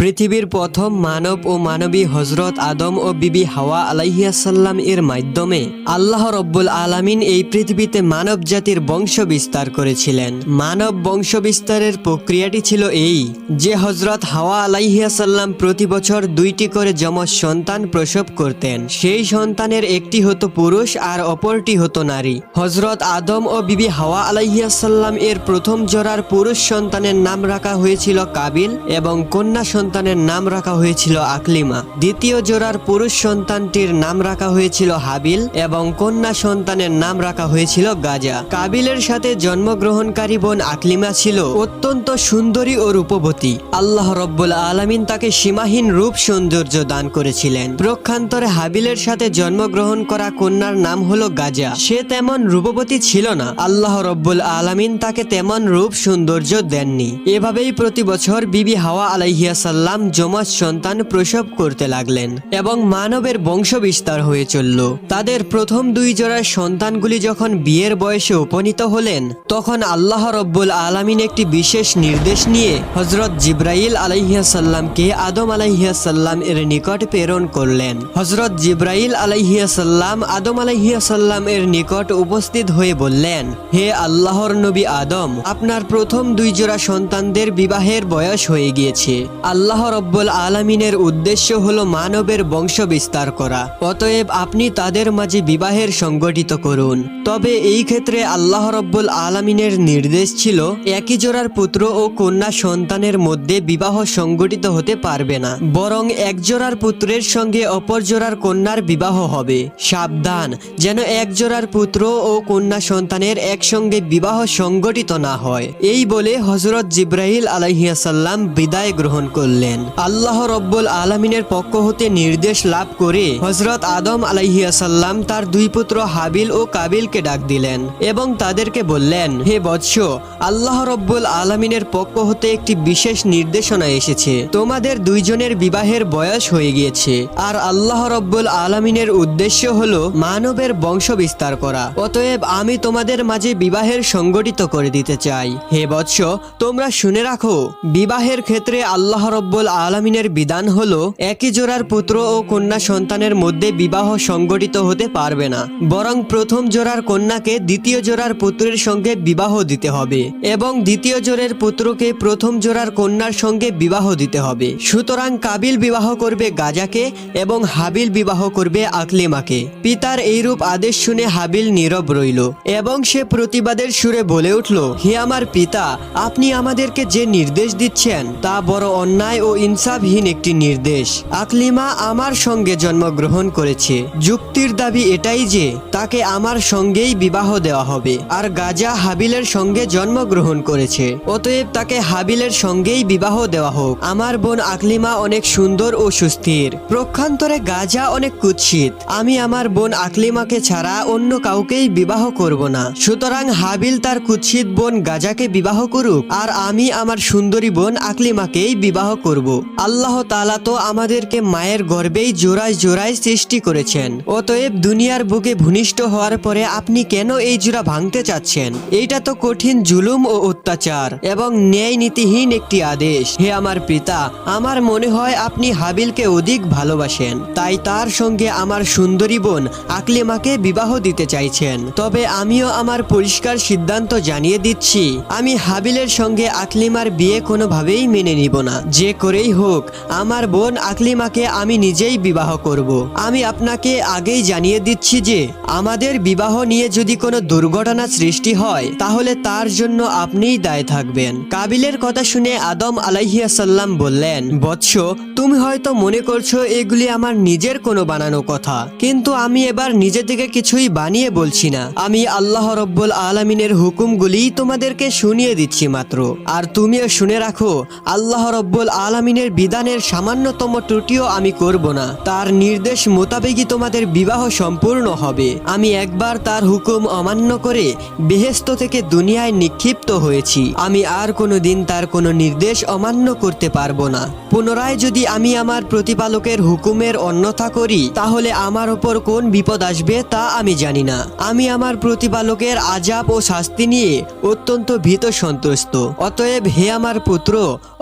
পৃথিবীর প্রথম মানব ও মানবী হজরত আদম ও বিবি হাওয়া আলাইহিয়াসাল্লাম এর মাধ্যমে আল্লাহ রব্বুল আলামিন এই পৃথিবীতে মানব জাতির বংশ বিস্তার করেছিলেন। মানব বংশ বিস্তারের প্রক্রিয়াটি ছিল এই যে হজরত হাওয়া আলাইহিয়াসাল্লাম প্রতি বছর দুইটি করে যমজ সন্তান প্রসব করতেন। সেই সন্তানের একটি হতো পুরুষ আর অপরটি হতো নারী। হজরত আদম ও বিবি হাওয়া আলাইহিয়াসাল্লাম এর প্রথম জোড়ার পুরুষ সন্তানের নাম রাখা হয়েছিল কাবিল এবং কন্যা সন্তানের নাম রাখা হয়েছিল আকলিমা। দ্বিতীয় জোড়ার পুরুষ সন্তানটির নাম রাখা হয়েছিল হাবিল এবং কন্যা সন্তানের নাম রাখা হয়েছিল গাজা। কাবিলের সাথে জন্মগ্রহণকারী বোন আকলিমা ছিল অত্যন্ত সুন্দরী ও রূপবতী। আল্লাহ রব্বুল আলামিন তাকে সীমাহীন রূপ সৌন্দর্য দান করেছিলেন। প্রক্ষান্তরে হাবিলের সাথে জন্মগ্রহণ করা কন্যার নাম হলো গাজা। সে তেমন রূপবতী ছিল না। আল্লাহ রব্বুল আলামিন তাকে তেমন রূপ সৌন্দর্য দেননি। এভাবেই প্রতি বছর বিবি হাওয়া আলাইহিয়াসাল্লাম জমাজ সন্তান প্রসব করতে লাগলেন এবং মানবের বংশ বিস্তার হয়ে চলল। তাদের প্রথম দুই জোড়ার সন্তানগুলি যখন বিয়ের বয়সে উপনীত হলেন, তখন আল্লাহ রব্বুল আলামিন একটি বিশেষ নির্দেশ নিয়ে হজরত জিব্রাইল আলাইহিয়াসাল্লামকে আদম আলাইহিয়াসাল্লাম এর নিকট প্রেরণ করলেন। হজরত জিব্রাইল আলাইহিয়াসাল্লাম আদম আলাইহিয়াসাল্লাম এর নিকট উপস্থিত হয়ে বললেন, হে আল্লাহর নবী আদম, আপনার প্রথম দুই জোড়া সন্তানদের বিবাহের বয়স হয়ে গিয়েছে। আল্লাহ রব্বুল আলমিনের উদ্দেশ্য হলো মানবের বংশ বিস্তার করা। অতএব আপনি তাদের মাঝে বিবাহের সংগঠিত করুন। তবে এই ক্ষেত্রে আল্লাহ রব্বুল আলমিনের নির্দেশ ছিল, একই জোড়ার পুত্র ও কন্যা সন্তানের মধ্যে বিবাহ সংগঠিত হতে পারবে না। বরং এক জোড়ার পুত্রের সঙ্গে অপর জোড়ার কন্যার বিবাহ হবে। সাবধান, যেন এক জোড়ার পুত্র ও কন্যা সন্তানের একসঙ্গে বিবাহ সংগঠিত না হয়। এই বলে হজরত জিব্রাহিল আলাইহিয়াসাল্লাম বিদায় গ্রহণ করলেন। আল্লাহ রব্বুল আলমিনের পক্ষ হতে নির্দেশ লাভ করে হজরত আদম আলাইহিয়াসাল্লাম তার দুই পুত্র হাবিল ও কাবিলকে ডাক দিলেন এবং তাদেরকে বললেন, হে বৎস, আল্লাহ রব্বুল আলমিনের পক্ষ হতে একটি বিশেষ নির্দেশনা এসেছে। তোমাদের দুইজনের বিবাহের বয়স হয়ে গিয়েছে। আর আল্লাহ রব্বুল আলমিনের উদ্দেশ্য হল মানবের বংশ বিস্তার করা। অতএব আমি তোমাদের মাঝে বিবাহের সংগঠিত করে দিতে চাই। হে বৎস, তোমরা শুনে রাখো, বিবাহের ক্ষেত্রে আল্লাহ রব্বুল আলমিনের বিধান হলো, একই জোড়ার পুত্র ও কন্যা সন্তানের মধ্যে বিবাহ সংগঠিত হতে পারবে না। বরং প্রথম জোড়ার কন্যাকে দ্বিতীয় জোড়ার পুত্রের সঙ্গে বিবাহ দিতে হবে এবং দ্বিতীয় জোড়ের পুত্রকে প্রথম জোড়ার কন্যার সঙ্গে বিবাহ দিতে হবে। সুতরাং কাবিল বিবাহ করবে গাজাকে এবং হাবিল বিবাহ করবে আকলিমাকে। পিতার এইরূপ আদেশ শুনে হাবিল নীরব রইল এবং সে প্রতিবাদের সুরে বলে উঠল, হে আমার পিতা, আপনি আমাদেরকে যে নির্দেশ দিচ্ছেন তা বড় অন্যায় ও ইনসাফহীন একটি নির্দেশ। আকলিমা আমার সঙ্গে জন্মগ্রহণ করেছে। যুক্তির দাবি এটাই যে, তাকে আমার সঙ্গেই বিবাহ দেওয়া হবে। আর গাজা হাবিলের সঙ্গে জন্মগ্রহণ করেছে। অতএব তাকে হাবিলের সঙ্গেই বিবাহ দেওয়া হোক। আমার বোন আকলিমা অনেক সুন্দর ও সুস্থির। প্রক্ষান্তরে গাজা অনেক কুৎসিত। আমি আমার বোন আকলিমাকে ছাড়া অন্য কাউকেই বিবাহ করব না। সুতরাং হাবিল তার কুৎসিত বোন গাজাকে বিবাহ করুক। আর আমি আমার সুন্দরী বোন আকলিমাকেই বিবাহ করব। আল্লাহ তাআলা তো আমাদেরকে মায়ের গর্ভেই জোড়ায় জোড়ায় সৃষ্টি করেছেন। অতএব দুনিয়ার বুকে ভূনিষ্ঠ হওয়ার পরে আপনি কেন এই জোড়া ভাঙতে চাচ্ছেন? এইটা তো কঠিন জুলুম ও অত্যাচার এবং ন্যায় নীতিহীন একটি আদেশ। হে আমার পিতা, আমার মনে হয় আপনি হাবিলকে অধিক ভালোবাসেন। তাই তার সঙ্গে আমার সুন্দরী বোন আকলিমাকে বিবাহ দিতে চাইছেন। তবে আমিও আমার পরিষ্কার সিদ্ধান্ত জানিয়ে দিচ্ছি, আমি হাবিলের সঙ্গে আকলিমার বিয়ে কোনোভাবেই মেনে নিব না। যে করেই হোক, আমার বোন আকলিমাকে আমি নিজেই বিবাহ করব। আমি আপনাকে আগেই জানিয়ে দিচ্ছি যে, আমাদের বিবাহ নিয়ে যদি কোনো দুর্ঘটনা সৃষ্টি হয়, তাহলে তার জন্য আপনিই দায় থাকবেন। কাবিলের কথা শুনে আদম আলাইহিয়াসাল্লাম বললেন, বৎস, তুমি হয়তো মনে করছ এগুলি আমার নিজের কোনো বানানো কথা, কিন্তু আমি এবার নিজে থেকে কিছুই বানিয়ে বলছি না। আমি আল্লাহ রব্বুল আলমিনের হুকুমগুলি তোমাদেরকে শুনিয়ে দিচ্ছি মাত্র। আর তুমিও শুনে রাখো, আল্লাহ রব্বুল আলমিনের বিধানের সামান্যতম ত্রুটিও আমি করব না। তার নির্দেশ মোতাবেকই তোমাদের বিবাহ সম্পূর্ণ হবে। আমি একবার তার হুকুম অমান্য করে বেহেস্ত থেকে দুনিয়ায় নিক্ষিপ্ত হয়েছি। আমি আর কোনো দিন তার কোনো নির্দেশ অমান্য করতে পারব না। পুনরায় যদি আমি আমার প্রতিপালকের হুকুমের অন্যথা করি, তাহলে আমার ওপর কোন বিপদ আসবে তা আমি জানি না। আমি আমার প্রতিপালকের আজাব ও শাস্তি নিয়ে অত্যন্ত ভীত সন্ত্রস্ত অতএব হে আমার পুত্র,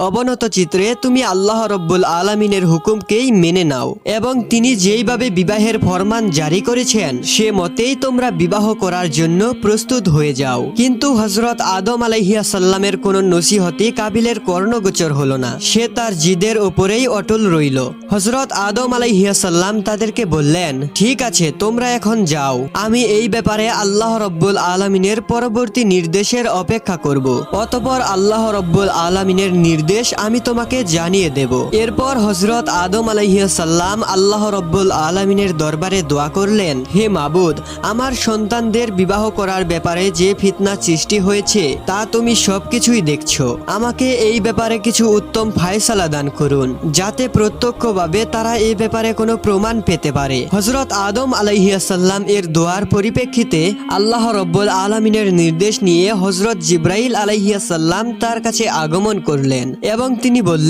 অবনত চিত্রে তুমি আল্লাহ রব্বুল আলমিনের হুকুমকেই মেনে নাও এবং তিনি যেইভাবে বিবাহের ফরমান জারি করেছেন, সে মতেই তোমরা বিবাহ করার জন্য প্রস্তুত হয়ে যাও। কিন্তু হজরত আদম আলাইহিয়াসাল্লামের কোনো নসিহতে কাবিলের কর্ণগোচর হলো না। সে তার জিদের ওপরেই অটল রইল। হজরত আদম আলাইহিয়াসাল্লাম তাদেরকে বললেন, ঠিক আছে, তোমরা এখন যাও। আমি এই ব্যাপারে আল্লাহ রব্বুল আলমিনের পরবর্তী নির্দেশের অপেক্ষা করব। অতপর আল্লাহ রব্বুল আলমিনের নির্দেশ আমি তোমাকে জানিয়ে দেব। এরপর হজরত আদম আলাইহিয়াসাল্লাম আল্লাহ রব্বুল আলমিনের দরবারে দোয়া করলেন, হে মাবুদ, আমার সন্তানদের বিবাহ করার ব্যাপারে যে ফিতনা সৃষ্টি হয়েছে, তা তুমি সবকিছুই দেখছ। আমাকে এই ব্যাপারে কিছু উত্তম ফায়সালা দান করুন, যাতে প্রত্যক্ষভাবে তারা এই ব্যাপারে কোনো প্রমাণ পেতে পারে। হজরত আদম আলাইহিয়াসাল্লাম এর দোয়ার পরিপ্রেক্ষিতে আল্লাহ রব্বুল আলমিনের নির্দেশ নিয়ে হজরত জিব্রাইল আলাইহিয়াসাল্লাম তার কাছে আগমন করলেন এবং তিনি বললেন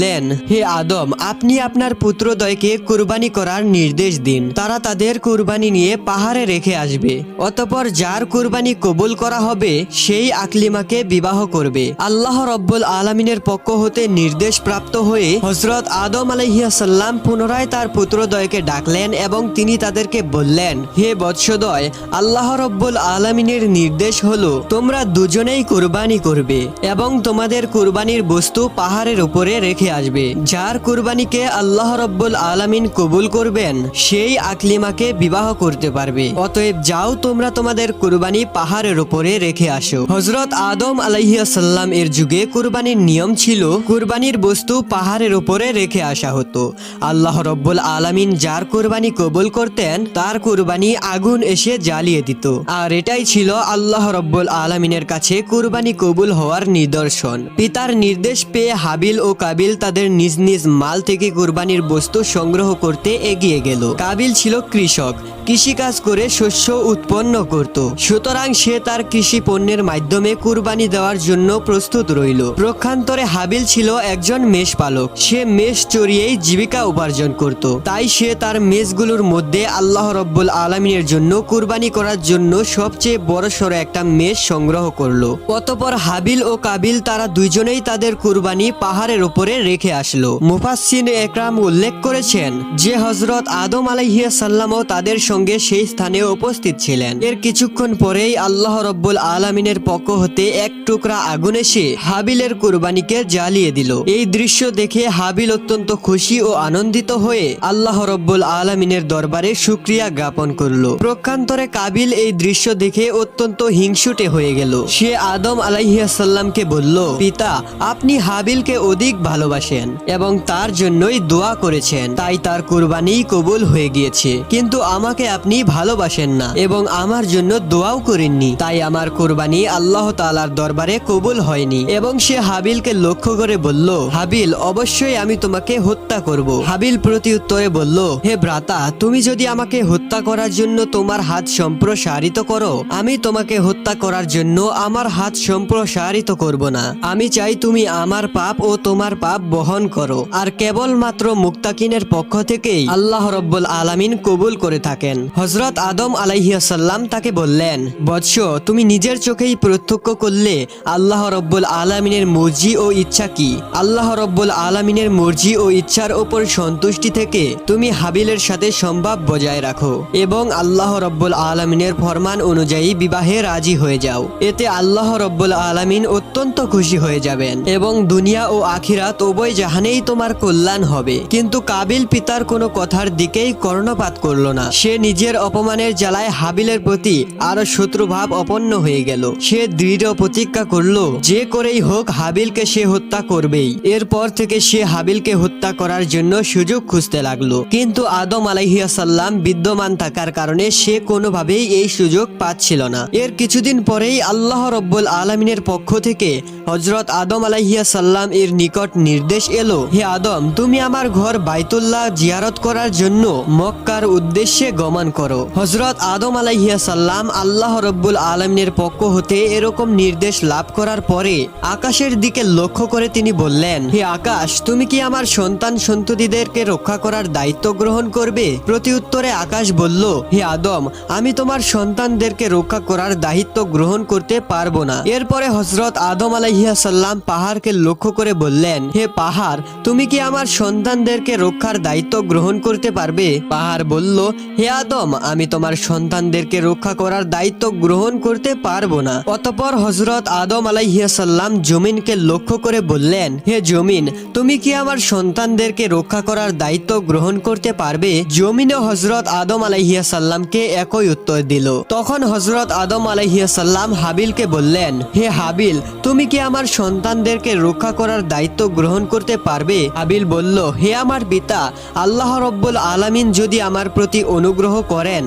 হে আদম, আপনি আপনার পুত্রদ্বয়কে কুরবানি করার নির্দেশ দিন। তারা তাদের কুরবানি নিয়ে পাহাড়ে রেখে আসবে। অতপর যার কুরবানি কবুল করা হবে, সেই আকলিমাকে বিবাহ করবে। আল্লাহ রব্বুল আলমিনের পক্ষ হতে নির্দেশ প্রাপ্ত হয়ে হজরত আদম আলাইহিয়াসাল্লাম পুনরায় তার পুত্রদ্বয়কে ডাকলেন এবং তিনি তাদেরকে বললেন, হে বৎসদয়, আল্লাহ রব্বুল আলমিনের নির্দেশ হলো, তোমরা দুজনেই কুরবানি করবে এবং তোমাদের কুরবানির বস্তু পাহাড়ের উপরে রেখে আসবে। যার কুরবানিকে আল্লাহ রব্বুল আলমিন কবুল করবেন, সেই আকলিমাকে বিবাহ করতে পারবে। অতএব যাও তোমরা তোমাদের কুরবানি পাহাড়ের উপরে রেখে আসো। হজরত আদম আলাইহিয়াসাল্লাম এর যুগে কুরবানির নিয়ম ছিল, কুরবানির বস্তু পাহাড়ের উপরে রেখে আসা হতো। আল্লাহ রব্বুল আলামিন যার কুরবানি কবুল করতেন, তার কুরবানি আগুন এসে জ্বালিয়ে দিত। আর এটাই ছিল আল্লাহ রব্বুল আলামিনের কাছে কুরবানি কবুল হওয়ার নিদর্শন। পিতার নির্দেশ পেয়ে হাবিল ও কাবিল তাদের নিজ নিজ মাল থেকে কুরবানির বস্তু সংগ্রহ করতে এগিয়ে গেল। কাবিল ছিল কৃষক। কৃষিকাজ করে শস্য উৎপন্ন করত। সুতরাং সে তার কৃষি পণ্যের মাধ্যমে কুরবানি দেওয়ার জন্য প্রস্তুত রইল। প্রক্ষান্তরে হাবিল ছিল একজন মেষ পালক। সে মেষ চড়িয়েই জীবিকা উপার্জন করত। তাই সে তার মেষগুলোর মধ্যে আল্লাহ রব্বুল আলমিনের জন্য কুরবানি করার জন্য সবচেয়ে বড় সড়ো একটা মেষ সংগ্রহ করল। অতপর হাবিল ও কাবিল তারা দুইজনেই তাদের কুরবানি পাহাড়ের উপরে রেখে আসলো। মুফাসসিন একরাম উল্লেখ করেছেন, যে হজরত আদম আলাইহিয়া সাল্লামও তাদের সঙ্গে সেই স্থানে উপস্থিত ছিলেন। এর কিছুক্ষণ পরেই আল্লাহ রব্বুল আলমিনের পক্ষ হতে এক টুকরা আগুন এসে হাবিলের কুরবানিকে জ্বালিয়ে দিল। এই দৃশ্য দেখে হাবিল অত্যন্ত খুশি ও আনন্দিত হয়ে আল্লাহ রব্বুল আলমিনের দরবারে সুক্রিয়া জ্ঞাপন করল। প্রক্ষান্তরে কাবিল এই দৃশ্য দেখে অত্যন্ত হিংসুটে হয়ে গেল। সে আদম আলাইহিয়াসাল্লামকে বলল, পিতা, আপনি হাবিলকে অধিক ভালোবাসেন এবং তার জন্যই দোয়া করেছেন। তাই তার কুরবানি কবুল হয়ে গিয়েছে। কিন্তু আমাকে আপনি ভালোবাসেন না এবং আমার জন্য দোয়াও করেননি। তাই আমার কুরবানি আল্লাহ তাআলার দরবারে কবুল হয়নি এবং সে হাবিলকে লক্ষ্য করে বলল, হাবিল, অবশ্যই আমি তোমাকে হত্যা করব। হাবিল প্রতি উত্তরে বলল, হে ভ্রাতা, তুমি যদি আমাকে হত্যা করার জন্য তোমার হাত সম্প্রসারিত করো, আমি তোমাকে হত্যা করার জন্য আমার হাত সম্প্রসারিত করব না। আমি চাই তুমি আমার পাপ ও তোমার পাপ বহন করো। আর কেবলমাত্র মুক্তাকিনের পক্ষ থেকেই আল্লাহ রব্বুল আলামিন কবুল করে থাকেন। হজরত আদম আলাইহিয়াসাল্লাম তাকে বললেন, বৎস, তুমি নিজের চোখেই প্রত্যক্ষ করলে আল্লাহ রব্বুল আলামিনের মর্জি ও ইচ্ছা কি? আল্লাহ রব্বুল আলামিনের মর্জি ও ইচ্ছার ওপর সন্তুষ্টি থেকে তুমি হাবিলের সাথে সম্ভাব বজায় রাখো এবং আল্লাহ রব্বুল আলামিনের ফরমান অনুযায়ী বিবাহে রাজি হয়ে যাও। এতে আল্লাহ রব্বুল আলামিন অত্যন্ত খুশি হয়ে যাবেন এবং দুনিয়া ও আখিরাত উভয় জাহানেই তোমার কল্যাণ হবে। কিন্তু কাবিল পিতার কোনো কথার দিকেই কর্ণপাত করল না। সে নিজের অপমানের জ্বালায় হাবিলের প্রতি আরও শত্রুভাব অপন্ন হয়ে গেল। সে দৃঢ় প্রতিজ্ঞা করল, যে করেই হোক হাবিলকে সে হত্যা করবেই। এরপর থেকে সে হাবিলকে হত্যা করার জন্য সুযোগ খুঁজতে লাগল। কিন্তু আদম আলাইহিয়াসাল্লাম বিদ্যমান থাকার কারণে সে কোনোভাবেই এই সুযোগ পাচ্ছিল না। এর কিছুদিন পরেই আল্লাহ রব্বুল আলমিনের পক্ষ থেকে হজরত আদম আলাইহিয়াসাল্লাম এর নিকট নির্দেশ এলো, হে আদম, তুমি আমার ঘর বাইতুল্লাহ জিয়ারত করার জন্য মক্কার উদ্দেশ্যে গমন করো। হজরত আদম আলাইহিয়াসাল্লাম আল্লাহ রব্বুল আলমিনের পক্ষ হতে এরকম নির্দেশ লাভ করার পরে আকাশের দিকে লক্ষ্য করে তিনি বললেন, হে আকাশ, তুমি কি আমার সন্তান সন্ততিদেরকে রক্ষা করার দায়িত্ব গ্রহণ করবে? প্রতি উত্তরে আকাশ বলল, হে আদম, আমি তোমার সন্তানদেরকে রক্ষা করার দায়িত্ব গ্রহণ করতে পারব না। এরপরে হজরত আদম আলাইহিয়াসাল্লাম পাহাড়কে লক্ষ্য করে বললেন, হে পাহাড়, তুমি কি আমার সন্তানদেরকে রক্ষার দায়িত্ব গ্রহণ করতে পারবে? পাহাড় বলল, হে আদম, আমি তোমার সন্তানদেরকে রক্ষা করার দায়িত্ব গ্রহণ করতে পারব না। অতপর হজরত আদম আলাইহিয়াসাল্লাম জমিনকে লক্ষ্য করে বললেন, হে জমিন, তুমি কি আমার সন্তানদেরকে রক্ষা করার দায়িত্ব গ্রহণ করতে পারবে? জমিনও হজরত আদম আলাইহিয়াসাল্লামকে একই উত্তর দিল। তখন হজরত আদম আলাইহিয়াসাল্লাম হাবিলকে বললেন, হে হাবিল, তুমি কি আমার সন্তানদেরকে রক্ষা করার দায়িত্ব গ্রহণ করতে পারবে? আবিল বলল, হে আমার পিতা, আল্লাহ রব্বুল আলামিন যদি আমার প্রতি অনুগ্রহ করেন।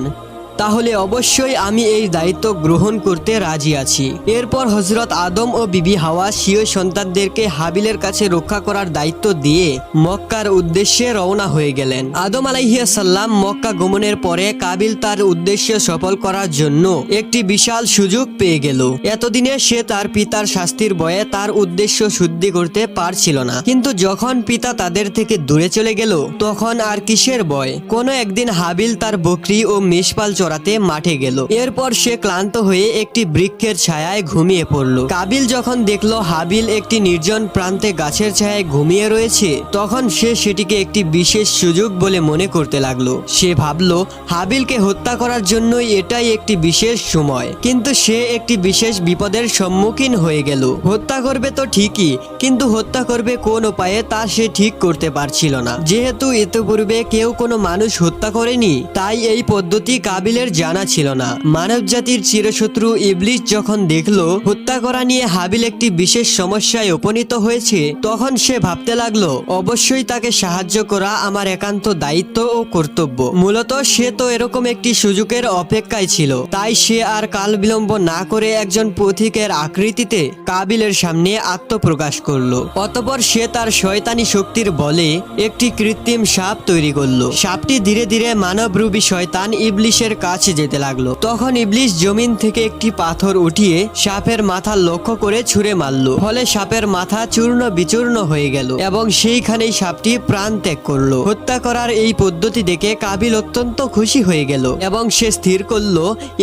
তাহলে অবশ্যই আমি এই দায়িত্ব গ্রহণ করতে রাজি আছি। এরপর হজরত আদম ও বিবি হাওয়া সিও সন্তানদেরকে হাবিলের কাছে রক্ষা করার দায়িত্ব দিয়ে মক্কার উদ্দেশ্যে রওনা হয়ে গেলেন। আদম আলাইহিয়াসাল্লাম মক্কা গমনের পরে কাবিল তার উদ্দেশ্য সফল করার জন্য একটি বিশাল সুযোগ পেয়ে গেল। এতদিনে সে তার পিতার শাস্তির বয়ে তার উদ্দেশ্য শুদ্ধি করতে পারছিল না। কিন্তু যখন পিতা তাদের থেকে দূরে চলে গেল, তখন আর কিসের বয় কোনো একদিন হাবিল তার বকরি ও মেষপাল চড়াতে মাঠে গেল। এরপর সে ক্লান্ত হয়ে একটি বৃক্ষের ছায়ায় ঘুমিয়ে পড়ল। কাবিল যখন দেখল হাবিল একটি নির্জন প্রান্তে গাছের ছায়ায় ঘুমিয়ে রয়েছে, তখন সে সেটিকে একটি বিশেষ সুযোগ বলে মনে করতে লাগল। সে ভাবলো, হাবিলকে হত্যা করার জন্যই এটাই একটি বিশেষ সময়। কিন্তু সে একটি বিশেষ বিপদের সম্মুখীন হয়ে গেল। হত্যা করবে তো ঠিকই, কিন্তু হত্যা করবে কোন উপায়ে তা সে ঠিক করতে পারছিল না। যেহেতু ইতিপূর্বে কেউ কোনো মানুষ হত্যা করেনি, তাই এই পদ্ধতি কাবিলের জানা ছিল না। মানব জাতির চিরশত্রু ইবলিশ যখন দেখল, হত্যা করা নিয়ে হাবিল একটি বিশেষ সমস্যায় উপনীত হয়েছে, তখন সে ভাবতে লাগল, অবশ্যই তাকে সাহায্য করা আমার একান্ত দায়িত্ব ও কর্তব্য। মূলত সে তো এরকম একটি সুযোগের অপেক্ষায় ছিল। তাই সে আর কাল বিলম্ব না করে একজন পথিকের আকৃতিতে কাবিলের সামনে আত্মপ্রকাশ করল। অতপর সে তার শয়তানি শক্তির বলে একটি কৃত্রিম সাপ তৈরি করল। সাপটি ধীরে ধীরে মানবরূপী শয়তান ইবলিশের কাছে যেতে লাগল। তখন ইবলিশ জমিন থেকে একটি পাথর উঠিয়ে সাপের মাথা লক্ষ্য করে ছুঁড়ে মারলো। ফলে সাপের মাথা চূর্ণ বিচূর্ণ হয়ে গেল এবং সেইখানেই সাপটি প্রাণ ত্যাগ করল। হত্যা করার এই পদ্ধতি দেখে কাবিল অত্যন্ত খুশি হয়ে গেল এবং সে স্থির করল,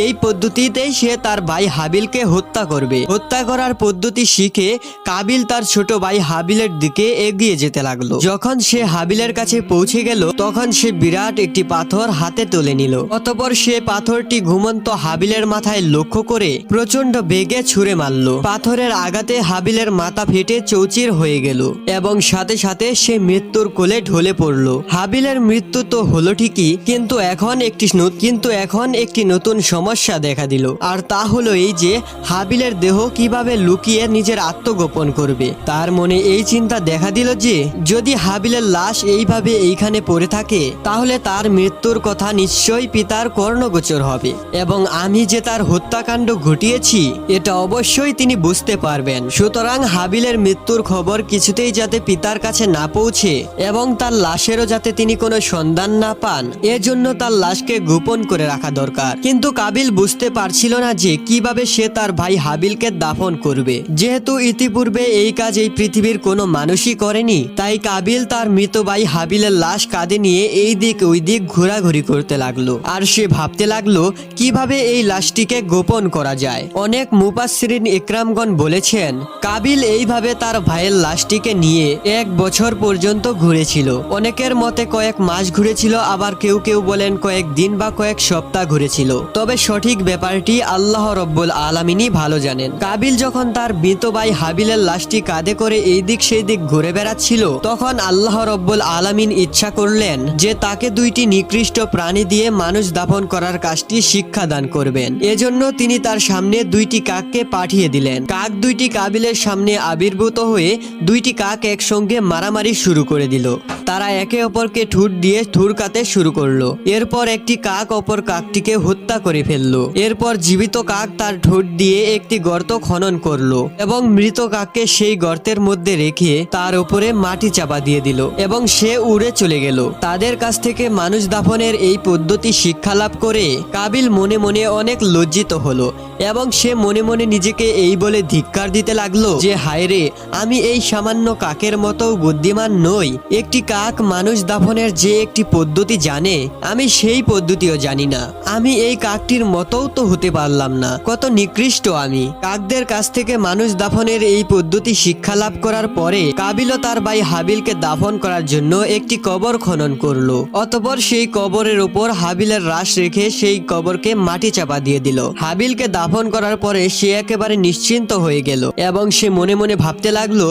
এই পদ্ধতিতেই সে তার ভাই হাবিলকে হত্যা করবে। হত্যা করার পদ্ধতি শিখে কাবিল তার ছোট ভাই হাবিলের দিকে এগিয়ে যেতে লাগল। যখন সে হাবিলের কাছে পৌঁছে গেল, তখন সে বিরাট একটি পাথর হাতে তুলে নিল। অতপর সে পাথরটি ঘুমন্ত হাবিলের মাথায় লক্ষ্য করে প্রচণ্ড বেগে ছুঁড়ে মারল। পাথরের আঘাতে হাবিলের মাথা ফেটে চৌচির হয়ে গেল এবং সাথে সাথে সে মৃত্যুর কোলে ঢলে পড়ল। হাবিলের মৃত্যু তো হলো ঠিকই, কিন্তু এখন একটি কিন্তু এখন একটি নতুন সমস্যা দেখা দিল। আর তা হলো এই যে, হাবিলের দেহ কীভাবে লুকিয়ে নিজের আত্মগোপন করবে। তার মনে এই চিন্তা দেখা দিল যে, যদি হাবিলের লাশ এইভাবে এইখানে পড়ে থাকে, তাহলে তার মৃত্যুর কথা নিশ্চয়ই পিতার কর্ণগোচর হবে এবং আমি যে তার হত্যাকাণ্ড ঘটিয়েছি, এটা অবশ্যই তিনি বুঝতে পারবেন। সুতরাং হাবিলের মৃত্যুর খবর কিছুতেই যাতে পিতার কাছে না পৌঁছে এবং তার লাশেরও যাতে তিনি কোনো সন্ধান না পান, এজন্য তার লাশকে গোপন করে রাখা দরকার। কিন্তু কাবিল বুঝতে পারছিল না যে কীভাবে সে তার ভাই হাবিলকে দাফন করবে। যেহেতু ইতিপূর্বে এই কাজ এই পৃথিবীর কোনো মানুষই করেনি, তাই কাবিল তার মৃত ভাই হাবিলের লাশ কাঁধে নিয়ে এই দিক ওই দিক ঘোরাঘুরি করতে লাগল। আর সে ভাবতে লাগল, কীভাবে এই লাশটিকে গোপন করা যায়? অনেক মুপাসরিন ইকরামগণ বলেছেন, কাবিল এইভাবে তার ভাইয়ের লাশটিকে নিয়ে এক বছর পর্যন্ত ঘুরেছিল। অনেকের মতে কয়েক মাস ঘুরেছিল, আবার কেউ কেউ বলেন কয়েক দিন বা কয়েক সপ্তাহ ঘুরেছিল। তবে সঠিক ব্যাপারটি আল্লাহ রব্বুল আলামিনই ভালো জানেন। কাবিল যখন তার মৃত ভাই হাবিলের লাশটি কাঁধে করে এই দিক সেই দিক ঘুরে বেড়াচ্ছিল, তখন আল্লাহ রব্বুল আলামিন ইচ্ছা করলেন যে তাকে দুইটি নিকৃষ্ট প্রাণী দিয়ে মানুষ দাপন দাফন করার কাজটি শিক্ষা দান করবেন। এজন্য তিনি তার সামনে দুইটি কাককে পাঠিয়ে দিলেন। কাক দুইটি কাবিলের সামনে আবির্ভূত হয়ে দুইটি কাক একসঙ্গে মারামারি শুরু করে দিল। তারা একে অপরকে ঠুট দিয়ে ঠুরকাতে শুরু করল। এরপর একটি কাক অপর কাকটিকে হত্যা করে ফেলল। এরপর জীবিত কাক তার ঠোঁট দিয়ে একটি গর্ত খনন করল এবং মৃত কাককে সেই গর্তের মধ্যে রেখে তার উপরে মাটি চাপা দিয়ে দিল এবং সে উড়ে চলে গেল। তাদের কাছ থেকে মানুষ দাফনের এই পদ্ধতি শিক্ষা লাভ করে কাবিল মনে মনে অনেক লজ্জিত হলো এবং সে মনে মনে নিজেকে এই বলে ধিক্কার দিতে লাগল যে, হায় রে, আমি এই সামান্য কাকের মতো বুদ্ধিমান নই। একটি কাক মানুষ দাফনের যে একটি পদ্ধতি জানে, আমি সেই পদ্ধতিও জানি না। আমি এই কাকটির মতোও তো হতে পারলাম না। কত নিকৃষ্ট আমি। কাকদের কাছ থেকে মানুষ দাফনের এই পদ্ধতি শিক্ষা লাভ করার পরে কাবিল ও তার ভাই হাবিলকে দাফন করার জন্য একটি কবর খনন করল। অতপর সেই কবরের উপর হাবিলের রাশ রেখে সেই কবরকে মাটি চাপা দিয়ে দিল। হাবিলকে দাফন করার পরে সে একেবারে নিশ্চিন্ত হয়ে গেল এবং সে মনে মনে ভাবতে লাগল,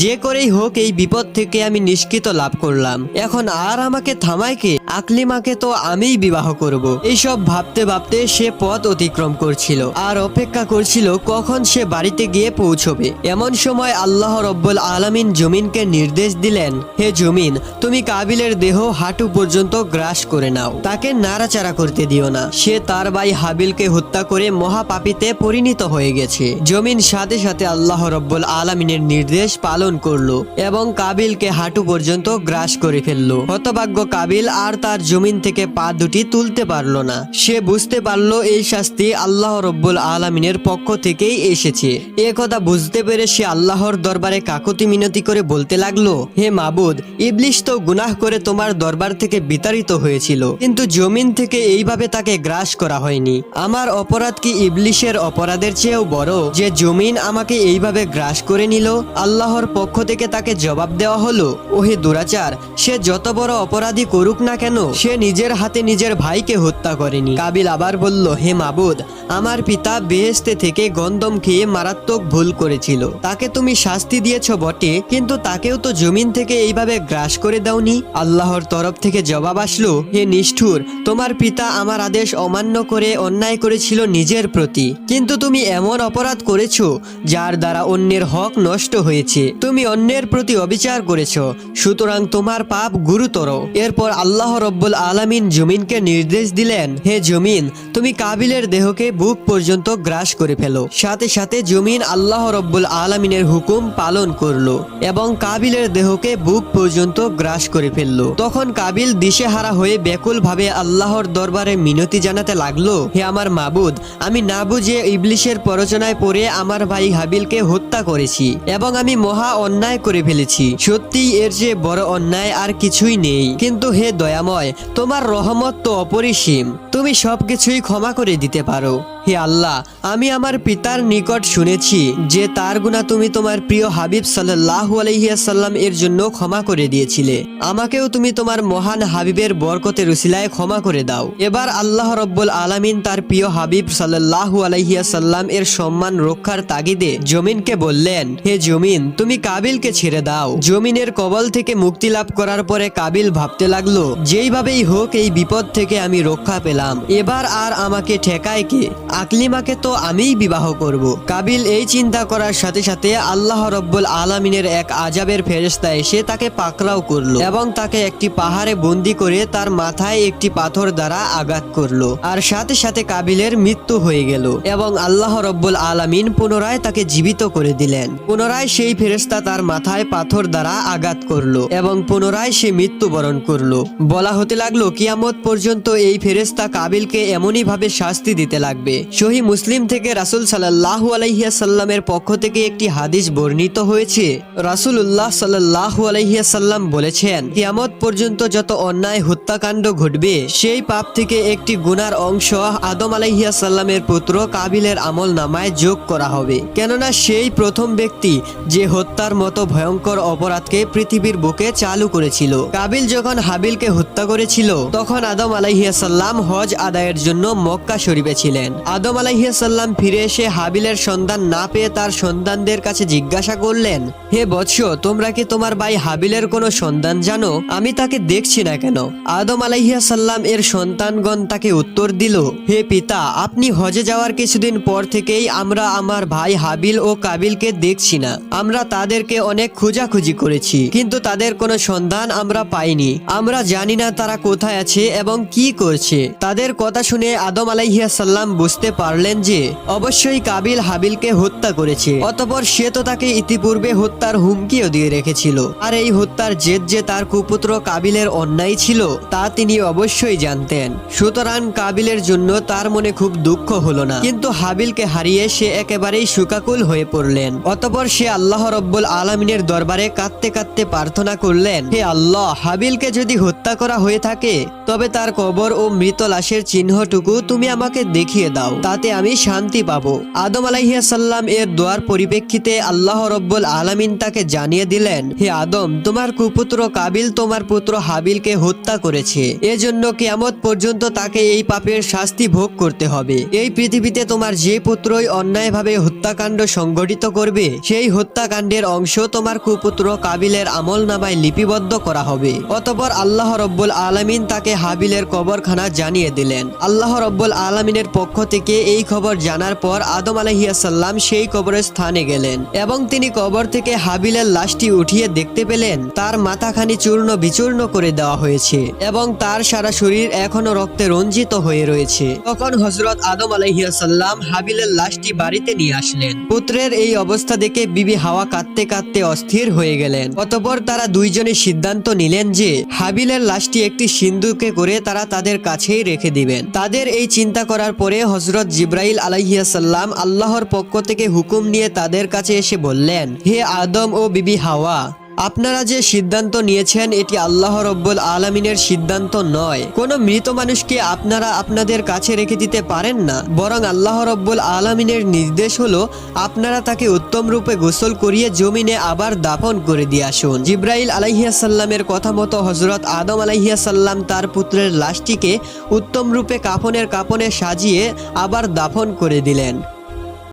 যে করেই হোক এই বিপদ থেকে আমি নিষ্কৃত লাভ করলাম। এখন আর আমাকে থামায় কে? আকলিমাকে তো আমিই বিবাহ করব। এইসব ভাবতে ভাবতে সে পথ অতিক্রম করছিল আর অপেক্ষা করছিল কখন সে বাড়িতে গিয়ে পৌঁছবে। এমন সময় আল্লাহ রব্বুল আলামিন জমিনকে নির্দেশ দিলেন, হে জমিন, তুমি কাবিলের দেহ হাঁটু পর্যন্ত গ্রাস করে নাও। তাকে নাড়াচাড়া করতে দিও না। সে তার ভাই হাবিলকে হত্যা করে মহাপাপিতে পরিণত হয়ে গেছে। জমিন সাথে সাথে আল্লাহ রব্বুল আলামিনের নির্দেশ পালন করল এবং কাবিলকে হাঁটু পর্যন্ত গ্রাস করে ফেলল। হতভাগ্য কাবিল আর তার জমিন থেকে পা দুটি তুলতে পারল না। সে বুঝতে পারল এই শাস্তি আল্লাহ রব্বুল আলামিনের পক্ষ থেকেই এসেছে। এ কথা বুঝতে পেরে সে আল্লাহর দরবারে কাকতি মিনতি করে বলতে লাগল, হে মাবুদ, ইবলিশ তো গুনাহ করে তোমার দরবার থেকে বিতাড়িত হয়েছিল। কিন্তু জমিন থেকে এইভাবে তাকে গ্রাস করা হয়নি। আমার অপরাধ কি ইবলিশের অপরাধের চেয়েও বড় যে জমিন আমাকে এইভাবে গ্রাস করে নিল? আল্লাহর পক্ষ থেকে তাকে জবাব দেওয়া হলো, ওহে দুরাচার, সে যত বড় অপরাধী করুক না কেন, সে নিজের হাতে নিজের ভাইকে হত্যা করেনি। কাবিল আবার বলল, হে মাবুদ, আমার পিতা বেহেস্তে থেকে গন্দম খেয়ে মারাত্মক ভুল করেছিল। তাকে তুমি শাস্তি দিয়েছ বটে, কিন্তু তাকেও তো জমিন থেকে এইভাবে গ্রাস করে দাওনি। আল্লাহর তরফ থেকে জবাব আসলো, হে নিষ্ঠুর, তোমার পিতা আমার আদেশ অমান্য করে অন্যায় করেছিল নিজের প্রতি। কিন্তু তুমি এমন অপরাধ করেছ, যার দ্বারা অন্যের হক নষ্ট হয়েছে। তুমি অন্যের প্রতি অবিচার করেছ, সুতরাং তোমার পাপ গুরুতর। এরপর আল্লাহ রব্বুল আলামিন জমিনকে নির্দেশ দিলেন, হে জমিন, তুমি কাবিলের দেহকে বুক পর্যন্ত গ্রাস করে ফেলো। সাথে সাথে জমিন আল্লাহ রব্বুল আলামিনের হুকুম পালন করল এবং কাবিলের দেহকে বুক পর্যন্ত গ্রাস করে ফেলল। তখন কাবিল দিশেহারা হয়ে ব্যাকুল ভাবে আল্লাহর দরবারে মিনতি জানাতে লাগল, হে আমার মাবুদ, আমি না বুঝে ইবলিশের প্ররোচনায় পড়ে আমার ভাই হাবিলকে হত্যা করেছি এবং আমি মহা অন্যায় করে ফেলেছি। সত্যি এর যে বড় অন্যায় আর কিছুই নেই। কিন্তু হে দয়াময়, তোমার রহমত তো অপরিসীম। তুমি সব কিছুই ক্ষমা করে দিতে পারো। হে আল্লাহ, আমি আমার পিতার নিকট শুনেছি যে তার গুণা তুমি তোমার প্রিয় হাবিব সাল্লাহ আলহিয়াসাল্লাম এর জন্য ক্ষমা করে দিয়েছিলে। আমাকেও তুমি তোমার মহান হাবিবের বরকতের উসিলায় ক্ষমা করে দাও। এবার আল্লাহ রব্বুল আলামিন তার প্রিয় হাবিব সাল্লাহ আলহিয়াসাল্লাম এর সম্মান রক্ষার তাগিদে জমিনকে বললেন, হে জমিন, তুমি কাবিলকে ছেড়ে দাও। জমিনের কবল থেকে মুক্তি লাভ করার পরে কাবিল ভাবতে লাগল, যেইভাবেই হোক এই বিপদ থেকে আমি রক্ষা পেলাম। এবার আর আমাকে ঠেকায় কে? আকলিমাকে তো আমিই বিবাহ করব। কাবিল এই চিন্তা করার সাথে সাথে আল্লাহ রব্বুল আলমিনের এক আজাবের ফেরেস্তা এসে তাকে পাকড়াও করল এবং তাকে একটি পাহাড়ে বন্দি করে তার মাথায় একটি পাথর দ্বারা আঘাত করল। আর সাথে সাথে কাবিলের মৃত্যু হয়ে গেল এবং আল্লাহ রব্বুল আলামিন পুনরায় তাকে জীবিত করে দিলেন। পুনরায় সেই ফেরেস্তা তার মাথায় পাথর দ্বারা আঘাত করল এবং পুনরায় সে মৃত্যুবরণ করল। বলা হতে লাগল, কিয়ামত পর্যন্ত এই ফেরেস্তা কাবিলকে এমনই ভাবে শাস্তি দিতে লাগবে। সহি মুসলিম থেকে রাসুল সাল্লাহ আলাইহিয়াসাল্লামের পক্ষ থেকে একটি হাদিস বর্ণিত হয়েছে। রাসুল্লাহ সাল্লাহ আলাইহিয়াসাল্লাম বলেছেন, কিয়ামত পর্যন্ত যত অন্যায় হত্যাকাণ্ড ঘটবে, সেই পাপ থেকে একটি গুনার অংশ আদম আলাইহিয়াসাল্লামের পুত্র কাবিলের আমল নামায় যোগ করা হবে। কেননা সেই প্রথম ব্যক্তি যে হত্যার মতো ভয়ঙ্কর অপরাধকে পৃথিবীর বুকে চালু করেছিল। কাবিল যখন হাবিলকে হত্যা করেছিল, তখন আদম আলাইহিয়াসাল্লাম হজ আদায়ের জন্য মক্কা শরীফে ছিলেন। আদম আলাইহিয়াসাল্লাম ফিরে এসে হাবিলের সন্ধান না পেয়ে তার সন্তানদের কাছে জিজ্ঞাসা করলেন, হে বৎস, তোমরা কি তোমার ভাই হাবিলের কোনো সন্ধান জানো? আমি তাকে দেখছি না কেন? আদম আলাইহিয়াসাল্লাম এর সন্তানগণ তাকে উত্তর দিল, হে পিতা, আপনি হজে যাওয়ার কিছুদিন পর থেকেই আমরা আমার ভাই হাবিল ও কাবিলকে দেখছি না। আমরা তাদেরকে অনেক খোঁজাখুঁজি করেছি, কিন্তু তাদের কোনো সন্ধান আমরা পাইনি। আমরা জানি না তারা কোথায় আছে এবং কি করছে। তাদের কথা শুনে আদম আলাইহিয়াসাল্লাম বুঝতে পারলেন যে অবশ্যই কাবিল হাবিলকে হত্যা করেছে। অতপর সে তো তাকে ইতিপূর্বে হত্যার হুমকিও দিয়ে রেখেছিল। আর এই হত্যার জেদ যে তার কুপুত্র কাবিলের অন্যায় ছিল, তা তিনি অবশ্যই জানতেন। সুতরাং কাবিলের জন্য তার মনে খুব দুঃখ হলো না। কিন্তু হাবিলকে হারিয়ে সে একেবারেই সুকাকুল হয়ে পড়লেন। অতপর সে আল্লাহ রব্বুল আলমিনের দরবারে কাঁদতে কাঁদতে প্রার্থনা করলেন, হে আল্লাহ, হাবিলকে যদি হত্যা করা হয়ে থাকে, তবে তার কবর ও মৃত লাশের চিহ্নটুকু তুমি আমাকে দেখিয়ে দাও, তাতে আমি শান্তি পাবো। আদম আলাইহিয়াসাল্লাম এর দোয়ার পরিপ্রেক্ষিতে আল্লাহ রব্বুল আলামিন তাকে জানিয়ে দিলেন, হে আদম, তোমার কুপুত্র কাবিল তোমার পুত্র হাবিলকে হত্যা করেছে। এজন্য কিয়ামত পর্যন্ত তাকে এই পাপের শাস্তি ভোগ করতে হবে। এই পৃথিবীতে তোমার যে পুত্রই অন্যায়ভাবে হত্যাকাণ্ড সংগঠিত করবে, সেই হত্যাকাণ্ডের অংশ তোমার কুপুত্র কাবিলের আমল নামায় লিপিবদ্ধ করা হবে। অতপর আল্লাহ রব্বুল আলামিন তাকে হাবিলের কবরখানা জানিয়ে দিলেন। আল্লাহ রব্বুল আলামিনের পক্ষ থেকে এই খবর জানার পর আদম আলহিয়াসাল্লাম সেই কবরের স্থানে গেলেন এবং তিনি কবর থেকে হাবিলের লাশটি উঠিয়ে দেখতে পেলেন, তার মাথাখানি চূর্ণ বিচূর্ণ করে দেওয়া হয়েছে এবং তার সারা শরীর এখনও রক্তে রঞ্জিত হয়ে রয়েছে। তখন হজরত আদম আলহিয়াসাল্লাম হাবিলের লাশটি বাড়িতে নিয়ে আসলেন। পুত্রের এই অবস্থা দেখে বিবি হাওয়া কাঁদতে কাঁদতে অস্থির হয়ে গেলেন। অতপর তারা দুইজনে সিদ্ধান্ত নিলেন যে, হাবিলের লাশটি একটি সিন্ধুকে করে তারা তাদের কাছেই রেখে দিবেন তাদের এই চিন্তা করার পরে হজরত জিব্রাইল আলাইহিয়াসাল্লাম আল্লাহর পক্ষ থেকে হুকুম নিয়ে তাদের কাছে এসে বললেন, হে আদম ও বিবি হাওয়া আপনারা যে সিদ্ধান্ত নিয়েছেন, এটি আল্লাহ রব্বুল আলমিনের সিদ্ধান্ত নয়। কোনো মৃত মানুষকে আপনারা আপনাদের কাছে রেখে দিতে পারেন না। বরং আল্লাহ রব্বুল আলমিনের নির্দেশ হলো, আপনারা তাকে উত্তম রূপে গোসল করিয়ে জমিনে আবার দাফন করে দিয়ে আসুন। জিব্রাইল আলাইহিয়াসাল্লামের কথা মতো হজরত আদম আলাইহিয়াসাল্লাম তার পুত্রের লাশটিকে উত্তম রূপে কাফনের কাপনে সাজিয়ে আবার দাফন করে দিলেন।